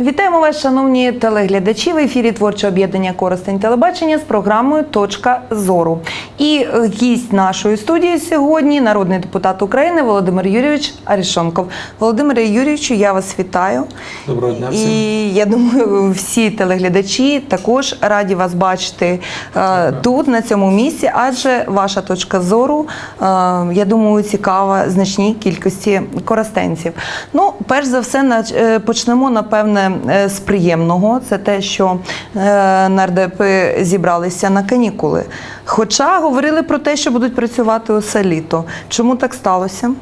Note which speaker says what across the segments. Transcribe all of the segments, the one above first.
Speaker 1: Вітаємо вас, шановні телеглядачі. В ефірі творче об'єднання Коростень телебачення з програмою Точка зору. І е, гість нашої студії сьогодні народний депутат України Володимир Юрійович Арішонков. Володимире Юрійовичу, я вас вітаю.
Speaker 2: Доброго дня всім.
Speaker 1: І я думаю, всі телеглядачі також раді вас бачити е, тут, на цьому місці, адже ваша точка зору, е, я думаю, цікава значній кількості коростенців. Ну, перш за все, нач- е, почнемо напевне е, з приємного. Це те, що е, нардепи зібралися на канікули. Хоча говорили про те, що будуть працювати усе літо. Чому так сталося?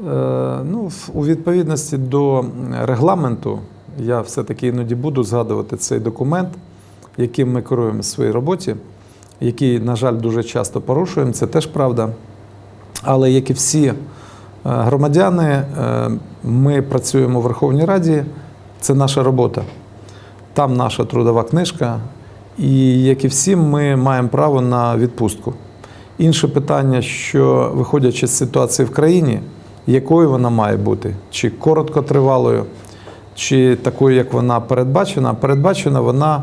Speaker 2: Е, Ну, у відповідності до регламенту, я все-таки іноді буду згадувати цей документ, яким ми керуємо в своїй роботі, який, на жаль, дуже часто порушуємо, це теж правда. Але як і всі е, громадяни, ми працюємо у Верховній Раді, це наша робота. Там наша трудова книжка, і як і всі, ми маємо право на відпустку. Інше питання, що виходячи з ситуації в країні, якою вона має бути, чи короткотривалою, чи такою, як вона передбачена, передбачена вона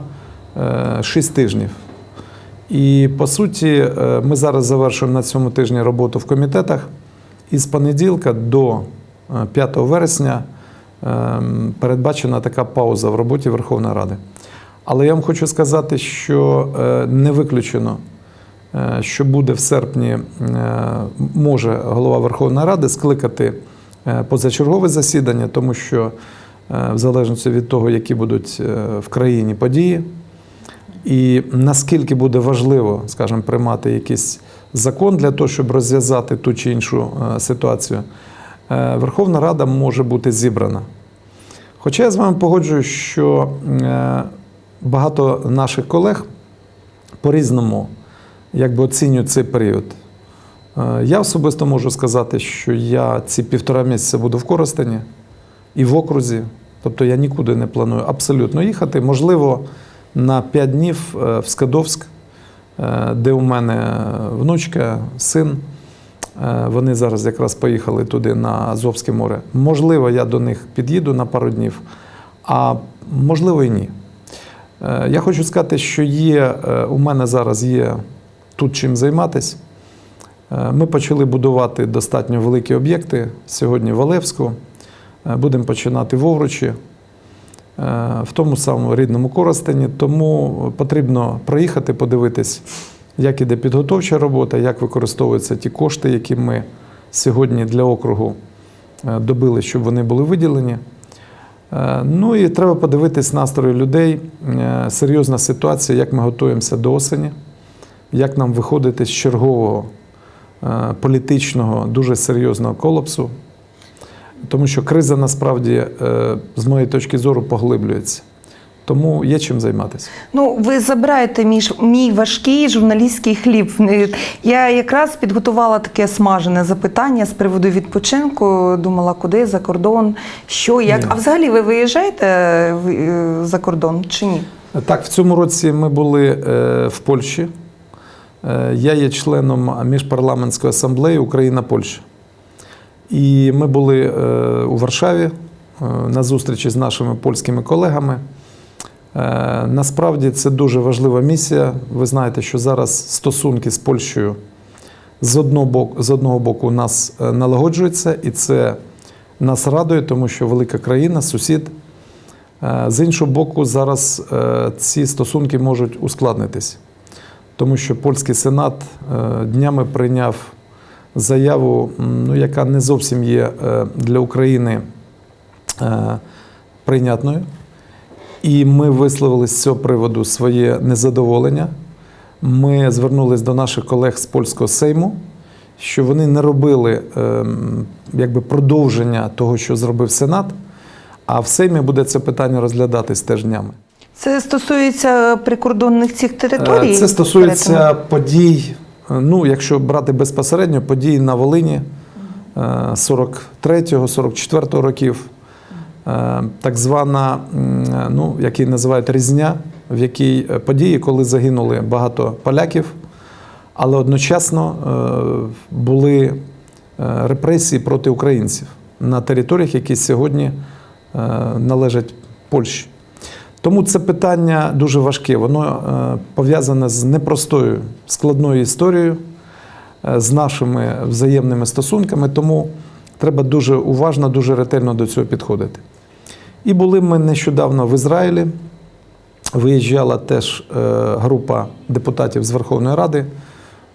Speaker 2: 6 тижнів. І по суті, е, ми зараз завершуємо на цьому тижні роботу в комітетах. І з понеділка до е, 5 вересня ем, передбачена така пауза в роботі Верховної Ради. Але я вам хочу сказати, що е, не виключено, е, що буде в серпні, е, може голова Верховної Ради скликати позачергове засідання, тому що в залежності від того, які будуть в країні події, і наскільки буде важливо, скажімо, приймати якийсь закон для того, щоб розв'язати ту чи іншу ситуацію, Верховна Рада може бути зібрана. Хоча я з вами погоджуюсь, що е, багато наших колег по-різному якби оцінюють цей період. Е, Я особисто можу сказати, що я ці півтора місяця буду в Коростені і в окрузі. Тобто я нікуди не планую абсолютно їхати. Можливо, на 5 днів е, в Скадовськ, е, де у мене внучка, син. Е, Вони зараз якраз поїхали туди на Азовське море. Можливо, я до них під'їду на пару днів, а можливо і ні. Е, Я хочу сказати, що є, е, у мене зараз є тут чим займатися. Ми почали будувати достатньо великі об'єкти сьогодні в Олевську. Будемо починати в Овручі, в тому самому рідному Коростені. Тому потрібно проїхати, подивитись, як іде підготовча робота, як використовуються ті кошти, які ми сьогодні для округу е, добили, щоб вони були виділені. Е, Ну і треба подивитись настрої людей. Е, Серйозна ситуація, як ми готуємося до осені, як нам виходити з чергового політичного, дуже серйозного колапсу. Тому що криза насправді, з моєї точки зору, поглиблюється. Тому є чим займатися.
Speaker 1: Ну, ви забираєте мій, мій важкий журналістський хліб. Я якраз підготувала таке смажене запитання з приводу відпочинку. Думала, куди за кордон, що, як.
Speaker 2: Ні.
Speaker 1: А взагалі ви виїжджаєте е, за кордон чи ні?
Speaker 2: Так, в цьому році ми були е, в Польщі. Е, Я є членом міжпарламентської асамблеї Україна-Польща. І ми були у Варшаві на зустрічі з нашими польськими колегами. Е, Насправді це дуже важлива місія. Ви знаєте, що зараз стосунки з Польщею з одного боку, з одного боку нас е, налагоджуються, і це нас радує, тому що велика країна, сусід. Е, З іншого боку, зараз ці стосунки можуть ускладнитись, тому що польський сенат днями прийняв заяву, ну, яка не зовсім є для України прийнятною. І ми висловили з цього приводу своє незадоволення. Ми звернулися до наших колег з польського сейму, що вони не робили ем, якби продовження того, що зробив Сенат. А в Сеймі буде це питання розглядатись теж днями.
Speaker 1: Це стосується прикордонних цих територій?
Speaker 2: Е, Це стосується подій, е, ну, якщо брати безпосередньо, подій на Волині е, 43-44 років. Е, Так звана, ну, який називають різня, в якій е, події, коли загинули багато поляків, але одночасно е, були репресії проти українців на територіях, які сьогодні належать Польщі. Тому це питання дуже важке. Воно пов'язане з непростою складною історією, з нашими взаємними стосунками. Тому треба дуже уважно, дуже ретельно до цього підходити. І були ми нещодавно в Ізраїлі. Виїжджала теж е, група депутатів з Верховної Ради.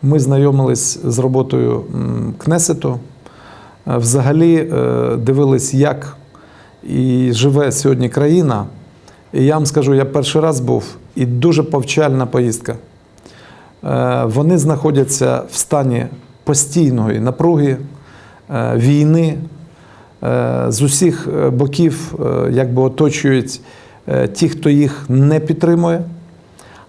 Speaker 2: Ми знайомились з роботою Кнесету. Е, Взагалі е, дивились, як і живе сьогодні країна. І я вам скажу, я перший раз був і дуже повчальна поїздка. Вони знаходяться в стані постійної напруги, війни. Е, З усіх е, боків е, якби оточують ті, хто їх не підтримує.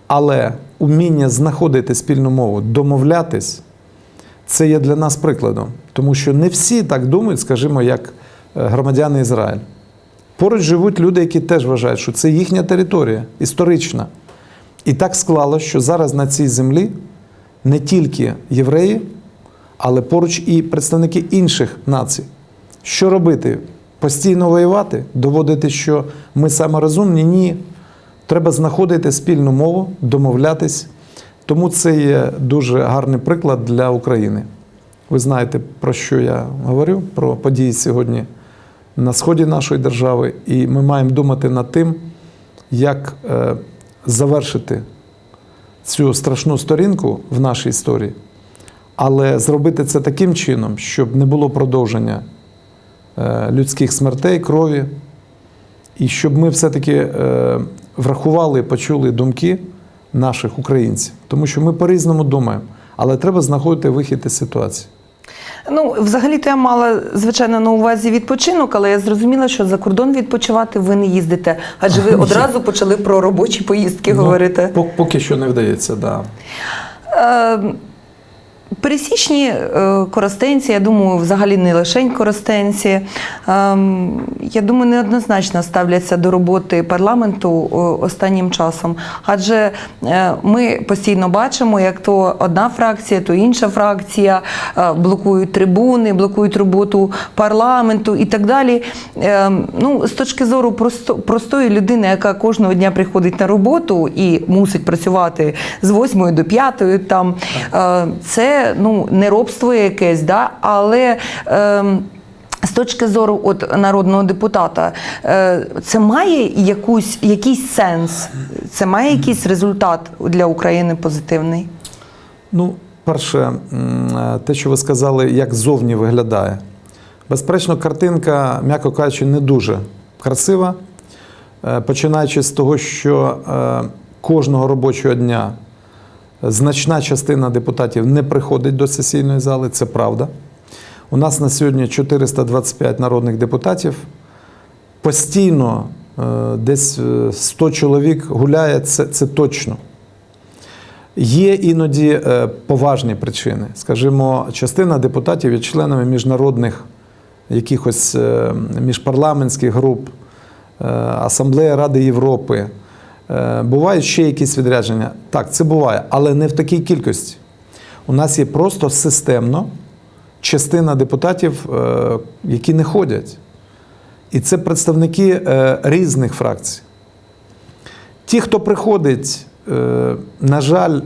Speaker 2: Але уміння знаходити спільну мову, домовлятись, це є для нас прикладом. Тому що не всі так думають, скажімо, як громадяни Ізраїлю. Поруч живуть люди, які теж вважають, що це їхня територія історична. І так склалося, що зараз на цій землі не тільки євреї, але поруч і представники інших націй. Що робити? Постійно воювати, доводити, що ми саме розумні? Ні. Треба знаходити спільну мову, домовлятись. Тому це є дуже гарний приклад для України. Ви знаєте, про що я говорю, про події сьогодні на сході нашої держави, і ми маємо думати над тим, як е, завершити цю страшну сторінку в нашій історії, але зробити це таким чином, щоб не було продовження людських смертей, крові, і щоб ми все-таки е, врахували почули думки наших українців. Тому що ми по-різному думаємо, але треба знаходити вихід із ситуації.
Speaker 1: Ну, взагалі-то я мала, звичайно, на увазі відпочинок, але я зрозуміла, що за кордон відпочивати ви не їздите, адже ви одразу почали про робочі поїздки говорити.
Speaker 2: Ну, пок- поки що не вдається, так. Да.
Speaker 1: Е, Пересічні е, коростенці, я думаю, взагалі не лише коростенці, ем, я думаю, неоднозначно ставляться до роботи парламенту е, останнім часом. Адже е, ми постійно бачимо, як то одна фракція, то інша фракція блокують трибуни, блокують роботу парламенту і так далі. Ем, Ну, з точки зору просто, простої людини, яка кожного дня приходить на роботу і мусить працювати з 8 до 5, там е, ну не робство якесь, да, але. ем, з точки зору от народного депутата, е, це має якусь, якийсь сенс, це має якийсь результат для України позитивний.
Speaker 2: Ну, перше, е, те, що ви сказали, як зовні виглядає. Безперечно, картинка, м'яко кажучи, не дуже красива. Е, Починаючи з того, що е, кожного робочого дня значна частина депутатів не приходить до сесійної зали, це правда. У нас на сьогодні 425 народних депутатів. Постійно е, десь е, 100 чоловік гуляє, це, це точно. Є іноді е, поважні причини. Скажімо, частина депутатів є членами міжнародних якихось е, міжпарламентських груп, е, Асамблея Ради Європи. Е, Бувають ще якісь відрядження. Так, це буває, але не в такій кількості. У нас є просто системно частина депутатів, е, які не ходять. І це представники е, різних фракцій. Ті, хто приходить, на жаль,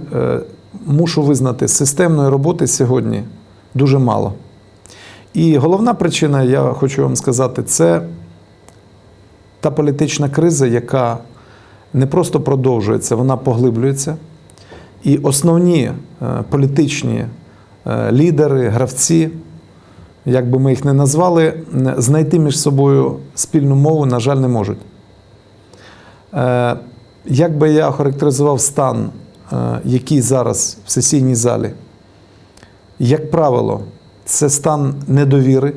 Speaker 2: мушу визнати, системної роботи сьогодні дуже мало. І головна причина, я хочу вам сказати, це та політична криза, яка не просто продовжується, вона поглиблюється. І основні е, політичні е, лідери, гравці, як би ми їх не назвали, знайти між собою спільну мову, на жаль, не можуть. Е, Як би я охарактеризував стан, який зараз в сесійній залі, як правило, це стан недовіри,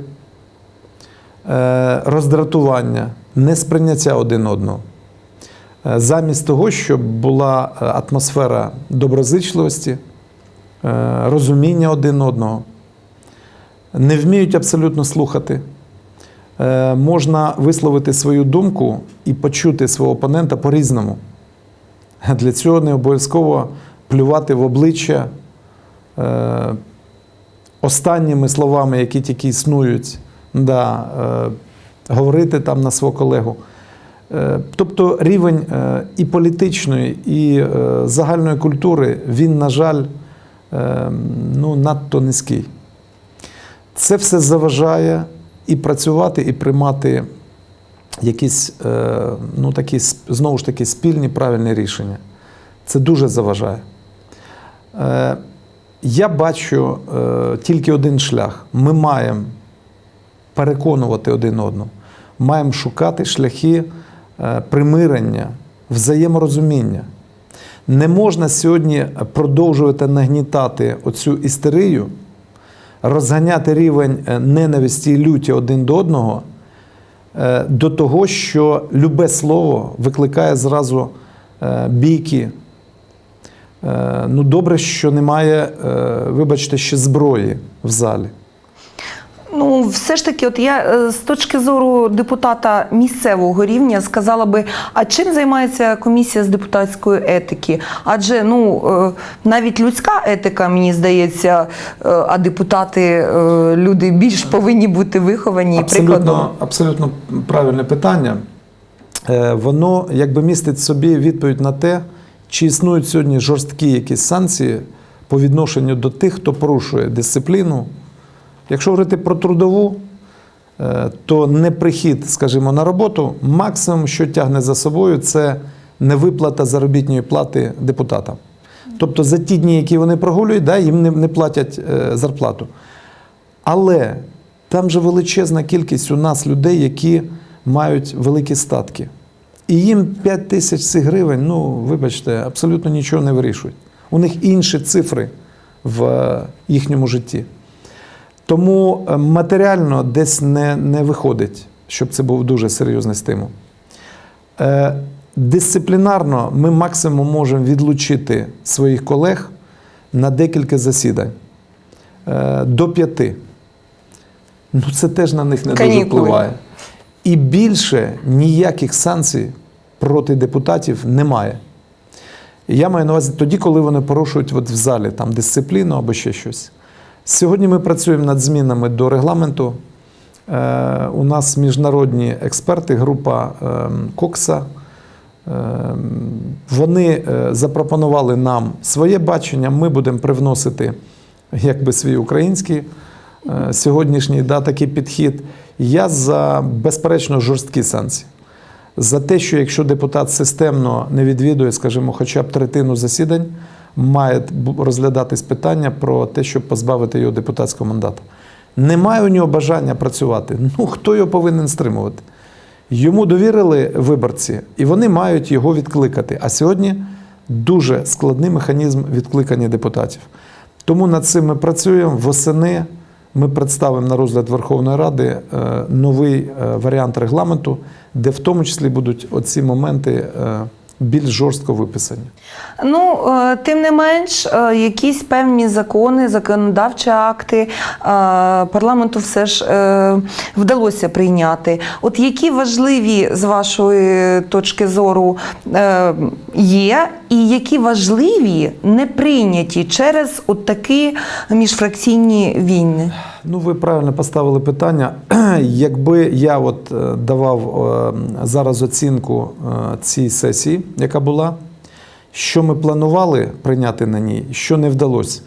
Speaker 2: роздратування, несприйняття один одного. Е, Замість того, щоб була е, атмосфера доброзичливості, е, розуміння один одного, не вміють абсолютно слухати. Можна висловити свою думку і почути свого опонента по-різному. Для цього не обов'язково плювати в обличчя останніми словами, які тільки існують, да, говорити там на свого колегу. Е, Тобто рівень е, і політичної, і е, загальної культури, він, на жаль, ну, надто низький. Це все заважає і працювати, і приймати якісь ну, такі, знову ж таки спільні правильні рішення. Це дуже заважає. Я бачу тільки один шлях. Ми маємо переконувати один одного, маємо шукати шляхи примирення, взаєморозуміння. Не можна сьогодні продовжувати нагнітати оцю істерію, розганяти рівень е, ненависті і люті один до одного е, до того, що любе слово викликає зразу е, бійки. Е, Ну, добре, що немає, е, вибачте, ще зброї в залі.
Speaker 1: Ну, все ж таки, от я е, з точки зору депутата місцевого рівня сказала би, а чим займається комісія з депутатської етики? Адже ну е, навіть людська етика, мені здається, е, а депутати люди більш повинні бути виховані і прикладом.
Speaker 2: Абсолютно, абсолютно правильне питання. Воно якби містить в собі відповідь на те, чи існують сьогодні жорсткі якісь санкції по відношенню до тих, хто порушує дисципліну. Якщо говорити про трудову, е, то неприхід, скажімо, на роботу, максимум, що тягне за собою, це невиплата заробітної плати депутатам. Тобто за ті дні, які вони прогулюють, да, їм не, не платять е, зарплату. Але там же величезна кількість у нас людей, які мають великі статки. І їм 5 тисяч цих гривень, ну, вибачте, абсолютно нічого не вирішують. У них інші цифри в е, їхньому житті. Тому е, матеріально десь не, не виходить, щоб це був дуже серйозний стимул. Е, Дисциплінарно ми максимум можемо відлучити своїх колег на декілька засідань Е, до п'яти. Ну, це теж на них не дуже впливає. І більше ніяких санкцій проти депутатів немає. Я маю на увазі тоді, коли вони порушують от в залі там, дисципліну або ще щось. Сьогодні ми працюємо над змінами до регламенту. Е, у нас міжнародні експерти, група е, Кокса. Е, вони запропонували нам своє бачення. Ми будемо привносити якби свій український сьогоднішній да, такий підхід. Я за безперечно жорсткі санкції. За те, що якщо депутат системно не відвідує, скажімо, хоча б третину засідань, має розглядатись питання про те, щоб позбавити його депутатського мандату. Немає у нього бажання працювати. Ну хто його повинен стримувати? Йому довірили виборці, і вони мають його відкликати. А сьогодні дуже складний механізм відкликання депутатів. Тому над цим ми працюємо. Восени ми представимо на розгляд Верховної Ради е, новий е, варіант регламенту, де в тому числі будуть оці моменти е, більш жорстко виписані.
Speaker 1: Ну, е, тим не менш, е, якісь певні закони, законодавчі акти е, парламенту все ж вдалося прийняти. От які важливі з вашої точки зору є, і які важливі не прийняті через от такі міжфракційні війни?
Speaker 2: Ну, ви правильно поставили питання. Якби я от давав зараз оцінку цій сесії, яка була, що ми планували прийняти на ній, що не вдалося,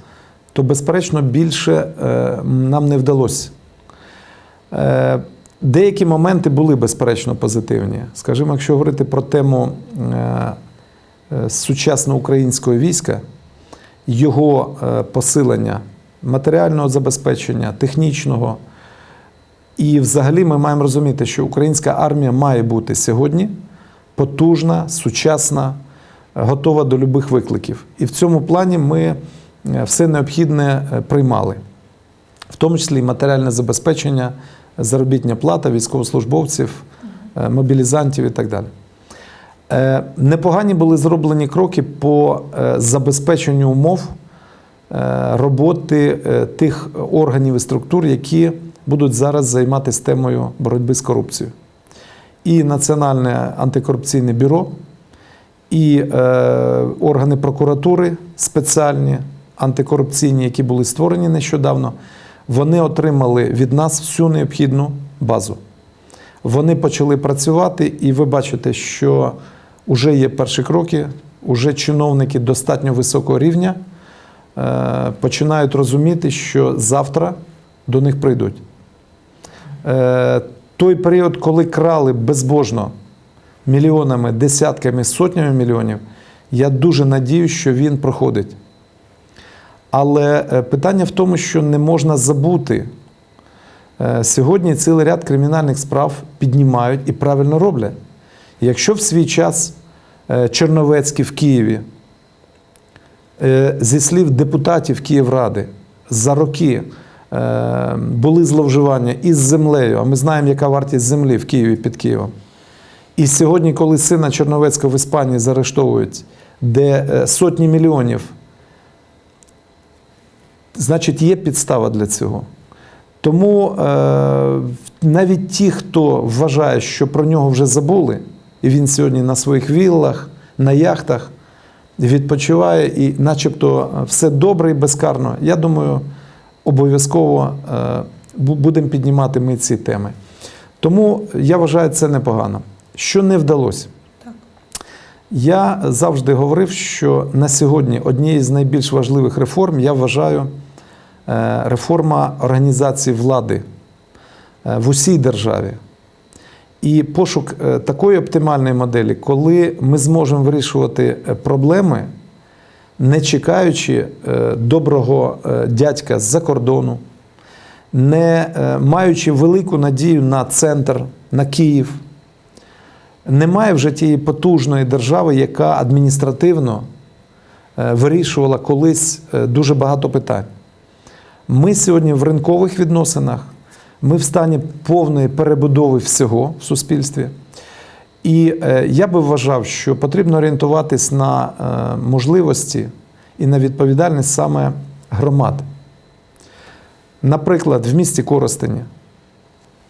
Speaker 2: то безперечно більше е, нам не вдалося. Е, Деякі моменти були безперечно позитивні. Скажімо, якщо говорити про тему е, сучасного українського війська, його посилення матеріального забезпечення, технічного. І взагалі ми маємо розуміти, що українська армія має бути сьогодні потужна, сучасна, готова до любих викликів. І в цьому плані ми е, все необхідне е, приймали, в тому числі і матеріальне забезпечення, заробітня плата військовослужбовців, е, мобілізантів і так далі. Непогані були зроблені кроки по забезпеченню умов роботи тих органів і структур, які будуть зараз займатися темою боротьби з корупцією. І Національне антикорупційне бюро, і е, органи прокуратури спеціальні, антикорупційні, які були створені нещодавно, вони отримали від нас всю необхідну базу. Вони почали працювати, і ви бачите, що вже є перші кроки, вже чиновники достатньо високого рівня е, починають розуміти, що завтра до них прийдуть. Е, той період, коли крали безбожно мільйонами, десятками, сотнями мільйонів, я дуже надіюсь, що він проходить. Але е, питання в тому, що не можна забути. Е, Сьогодні цілий ряд кримінальних справ піднімають і правильно роблять. Якщо в свій час е, Черновецький в Києві, зі слів депутатів Київради, за роки були зловживання із землею, а ми знаємо, яка вартість землі в Києві під Києвом. І сьогодні, коли сина Черновецького в Іспанії заарештовують, де е, сотні мільйонів, значить є підстава для цього. Тому е, навіть ті, хто вважає, що про нього вже забули, і він сьогодні на своїх віллах, на яхтах відпочиває, і начебто все добре і безкарно, я думаю, обов'язково е, будемо піднімати ми ці теми. Тому я вважаю це непогано. Що не вдалося? Я завжди говорив, що на сьогодні однією з найбільш важливих реформ я вважаю е, реформа організації влади е, в усій державі. І пошук такої оптимальної моделі, коли ми зможемо вирішувати проблеми, не чекаючи е, доброго е, дядька з-за кордону, не е, маючи велику надію на центр, на Київ. Немає вже тієї потужної держави, яка адміністративно вирішувала колись дуже багато питань. Ми сьогодні в ринкових відносинах, ми в стані повної перебудови всього в суспільстві. І е, я би вважав, що потрібно орієнтуватись на е, можливості і на відповідальність саме громад. Наприклад, в місті Коростені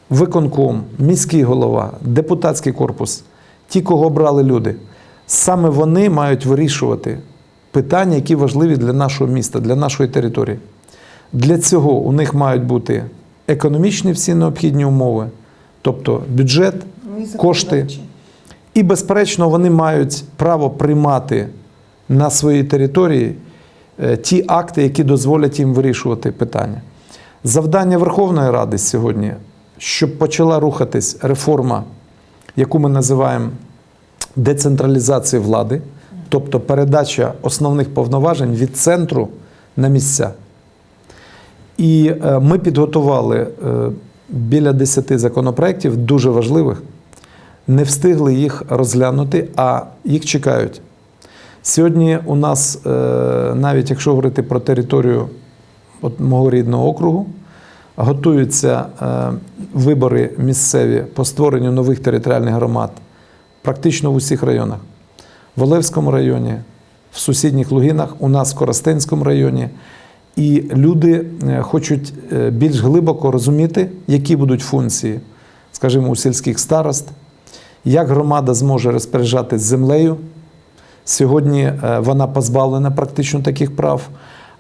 Speaker 2: виконком, міський голова, депутатський корпус, ті, кого обрали люди, саме вони мають вирішувати питання, які важливі для нашого міста, для нашої території. Для цього у них мають бути економічні всі необхідні умови, тобто бюджет, кошти. І, безперечно, вони мають право приймати на своїй території е, ті акти, які дозволять їм вирішувати питання. Завдання Верховної Ради сьогодні, щоб почала рухатись реформа, яку ми називаємо децентралізація влади, тобто передача основних повноважень від центру на місця. І е, ми підготували е, біля 10 законопроєктів, дуже важливих. Не встигли їх розглянути, а їх чекають. Сьогодні у нас, е, навіть якщо говорити про територію мого рідного округу, готуються е, вибори місцеві по створенню нових територіальних громад практично в усіх районах. В Олевському районі, в сусідніх Лугинах, у нас в Коростенському районі. І люди е, хочуть більш глибоко розуміти, які будуть функції, скажімо, у сільських старост, як громада зможе розпоряджатись землею. Сьогодні е, вона позбавлена практично таких прав.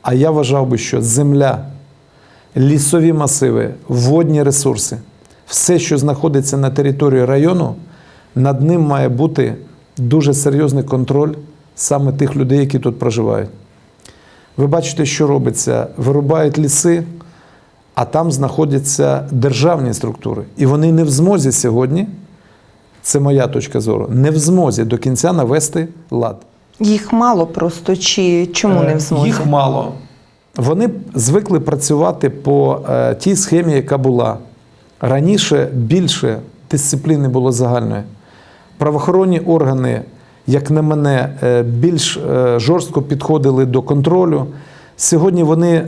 Speaker 2: А я вважав би, що земля, лісові масиви, водні ресурси, все, що знаходиться на території району, над ним має бути дуже серйозний контроль саме тих людей, які тут проживають. Ви бачите, що робиться: вирубають ліси, а там знаходяться державні структури. І вони не в змозі сьогодні, це моя точка зору, не в змозі до кінця навести лад.
Speaker 1: Їх мало просто чи чому не в змозі?
Speaker 2: Е, Їх мало. Вони звикли працювати по е, тій схемі, яка була. Раніше більше дисципліни було загальної. Правоохоронні органи, як на мене, е, більш жорстко підходили до контролю. Сьогодні вони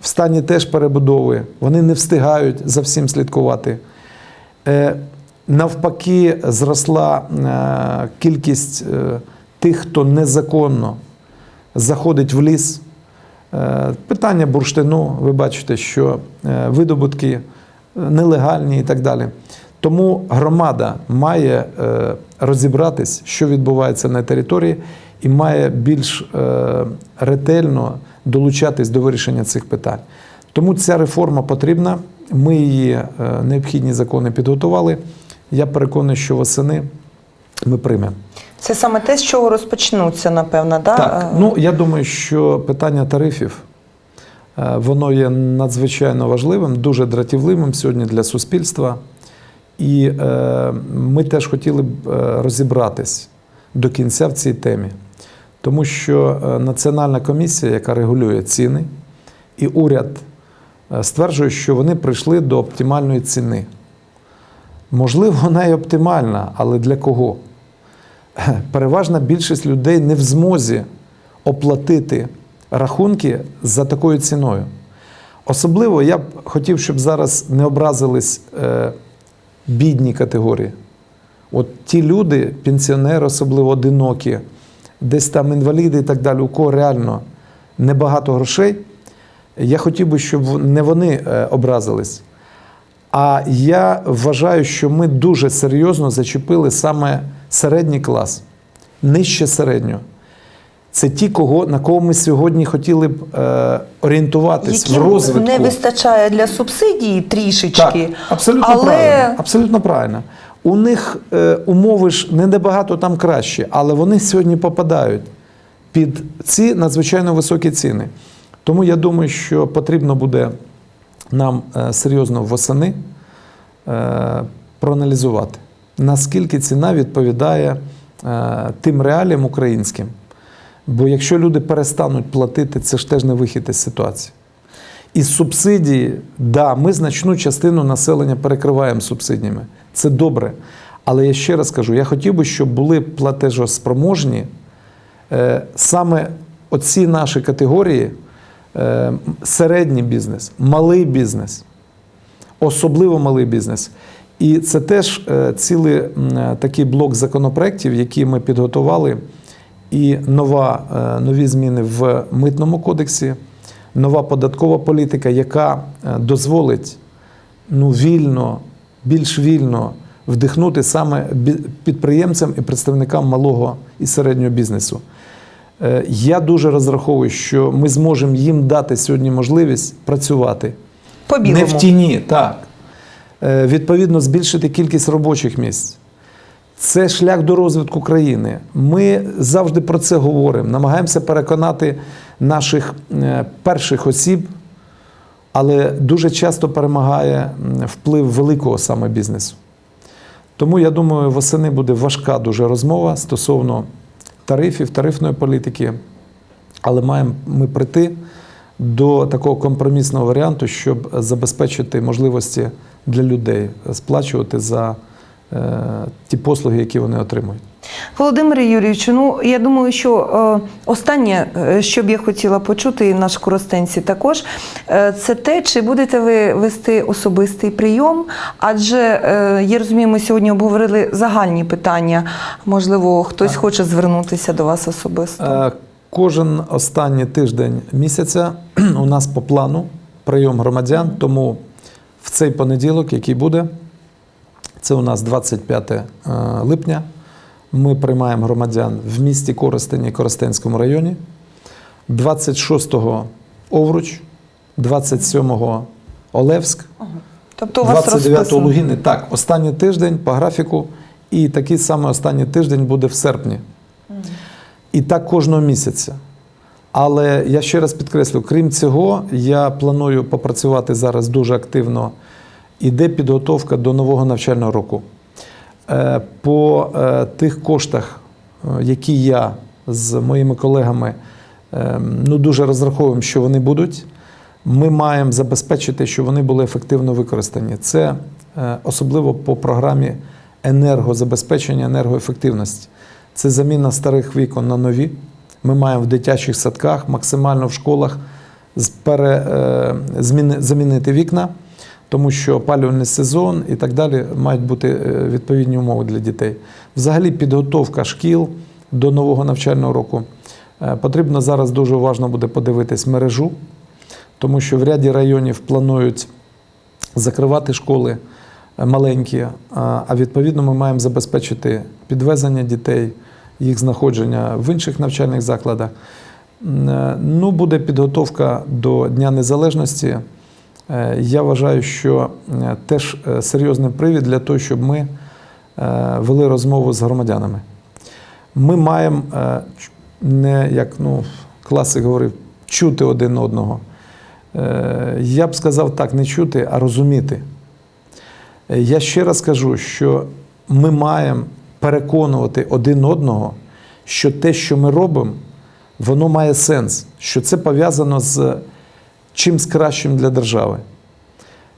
Speaker 2: в стані теж перебудови, вони не встигають за всім слідкувати. Навпаки, зросла е, кількість е, тих, хто незаконно заходить в ліс. Е, Питання бурштину, ви бачите, що видобутки нелегальні і так далі. Тому громада має розібратись, що відбувається на території, і має більш ретельно долучатись до вирішення цих питань. Тому ця реформа потрібна. Ми її необхідні закони підготували. Я переконаний, що восени ми приймемо.
Speaker 1: Це саме те, з чого розпочнуться, напевно, да?
Speaker 2: Так,
Speaker 1: Е,
Speaker 2: ну я думаю, що питання тарифів е, воно є надзвичайно важливим, дуже дратівливим сьогодні для суспільства. І е, ми теж хотіли б е, розібратись до кінця в цій темі, тому що Національна комісія, яка регулює ціни, і уряд стверджує, що вони прийшли до оптимальної ціни. Можливо, вона і оптимальна, але для кого? переважна більшість людей не в змозі оплатити рахунки за такою ціною. Особливо я б хотів, щоб зараз не образились е, бідні категорії. От ті люди, пенсіонери, особливо одинокі, десь там інваліди і так далі, у кого реально небагато грошей, я хотів би, щоб не вони е, образились. А я вважаю, що ми дуже серйозно зачепили саме середній клас, нижче середнього. Це ті, кого, на кого ми сьогодні хотіли б е, орієнтуватись в розвитку.
Speaker 1: не вистачає для субсидії трішечки,
Speaker 2: Так, абсолютно
Speaker 1: але
Speaker 2: правильно. Абсолютно правильно. У них е, умови ж не набагато там кращі, але вони сьогодні попадають під ці надзвичайно високі ціни. Тому я думаю, що потрібно буде нам е, серйозно восени е, проаналізувати, наскільки ціна відповідає е, тим реаліям українським. Бо якщо люди перестануть платити, це ж теж не вихід із ситуації. І субсидії, да, ми значну частину населення перекриваємо субсидіями. Це добре. Але я ще раз кажу: я хотів би, щоб були платежоспроможні саме оці наші категорії: середній бізнес, малий бізнес, особливо малий бізнес. І це теж е, цілий е, такий блок законопроєктів, які ми підготували. І нова, е, нові зміни в митному кодексі, нова податкова політика, яка е, дозволить ну, вільно, більш вільно вдихнути саме підприємцям і представникам малого і середнього бізнесу. Е, Я дуже розраховую, що ми зможемо їм дати сьогодні можливість працювати
Speaker 1: по
Speaker 2: не в тіні, так. Е, Відповідно, збільшити кількість робочих місць. Це шлях до розвитку країни. Ми завжди про це говоримо, намагаємося переконати наших е, перших осіб, але дуже часто перемагає вплив великого саме бізнесу. Тому я думаю, восени буде важка дуже розмова стосовно тарифів, тарифної політики, але маємо ми прийти до такого компромісного варіанту, щоб забезпечити можливості для людей сплачувати за ті послуги, які вони отримують.
Speaker 1: Володимире Юрійовичу, ну я думаю, що е, останнє, е, що б я хотіла почути, і наш коростенці також, е, це те, чи будете ви вести особистий прийом. Адже е, я розумію, ми сьогодні обговорили загальні питання. Можливо, хтось
Speaker 2: Так.
Speaker 1: хоче звернутися до вас особисто.
Speaker 2: Е, Кожен останній тиждень місяця у нас по плану прийом громадян, тому в цей понеділок, який буде, це у нас 25 е, липня. Ми приймаємо громадян в місті Коростені, Коростенському районі, 26-го Овруч, 27-го Олевськ,
Speaker 1: Тобто
Speaker 2: 29-го
Speaker 1: розписано.
Speaker 2: Лугини. Так, останній тиждень по графіку, і такий самий останній тиждень буде в серпні. І так кожного місяця. Але я ще раз підкреслю, крім цього, я планую попрацювати зараз дуже активно. Іде підготовка до нового навчального року. Е, По е, тих коштах, е, які я з моїми колегами ну, дуже розраховуємо, що вони будуть, ми маємо забезпечити, щоб вони були ефективно використані. Це особливо по програмі енергозабезпечення, енергоефективності. Це заміна старих вікон на нові. Ми маємо в дитячих садках, максимально в школах пере, замінити вікна, тому що опалювальний сезон і так далі мають бути е, відповідні умови для дітей. Взагалі, підготовка шкіл до нового навчального року. Е, Потрібно зараз дуже уважно буде подивитись мережу, тому що в ряді районів планують закривати школи е, маленькі, а відповідно ми маємо забезпечити підвезення дітей, їх знаходження в інших навчальних закладах. Ну, буде підготовка до Дня Незалежності. Е, Я вважаю, що е, теж е, серйозний привід для того, щоб ми вели розмову з громадянами. Ми маємо не як ну, класик говорив, чути один одного. Я б сказав так, не чути, а розуміти. Я ще раз кажу, що ми маємо переконувати один одного, що те, що ми робимо, воно має сенс, що це пов'язано з чимсь кращим для держави.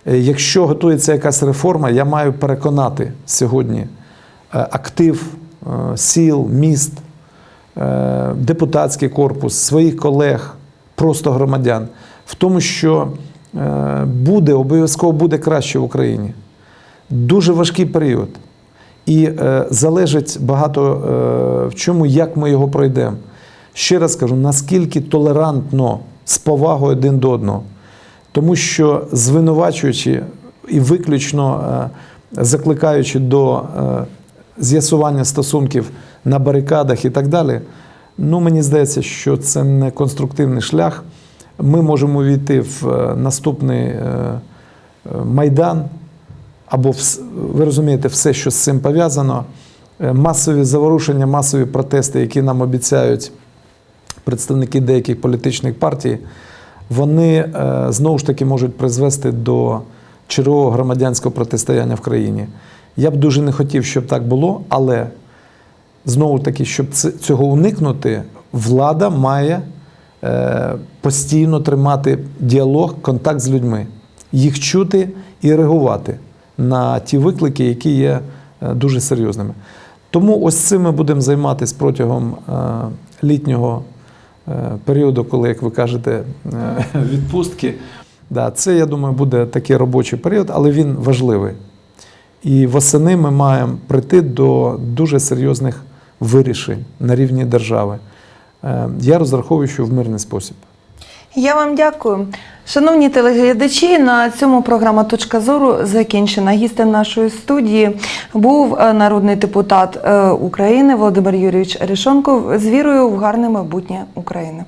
Speaker 2: Е, Якщо готується якась реформа, я маю переконати сьогодні е, актив е, сіл, міст, депутатський корпус, своїх колег, просто громадян, в тому, що буде, обов'язково буде краще в Україні. Дуже важкий період. І залежить багато в чому, як ми його пройдемо. Ще раз кажу, наскільки толерантно, з повагою один до одного. Тому що звинувачуючи і виключно е, закликаючи до е, з'ясування стосунків на барикадах і так далі, ну мені здається, що це не конструктивний шлях. Ми можемо війти в е, наступний майдан, або ви розумієте, все, що з цим пов'язано. Масові заворушення, масові протести, які нам обіцяють представники деяких політичних партій, вони е, знову ж таки можуть призвести до чергового громадянського протистояння в країні. Я б дуже не хотів, щоб так було, але знову таки, щоб цього уникнути, влада має е, постійно тримати діалог, контакт з людьми, їх чути і реагувати на ті виклики, які є е, дуже серйозними. Тому ось цим ми будемо займатися протягом літнього періоду, коли, як ви кажете, е, відпустки. Да, це, я думаю, буде такий робочий період, але він важливий. І восени ми маємо прийти до дуже серйозних вирішень на рівні держави. Е, Я розраховую, що в мирний спосіб.
Speaker 1: Я вам дякую. Шановні телеглядачі, на цьому програма Точка зору закінчена. Гістем нашої студії був е, народний депутат е, України Володимир Юрійович Решонков з вірою в гарне майбутнє України.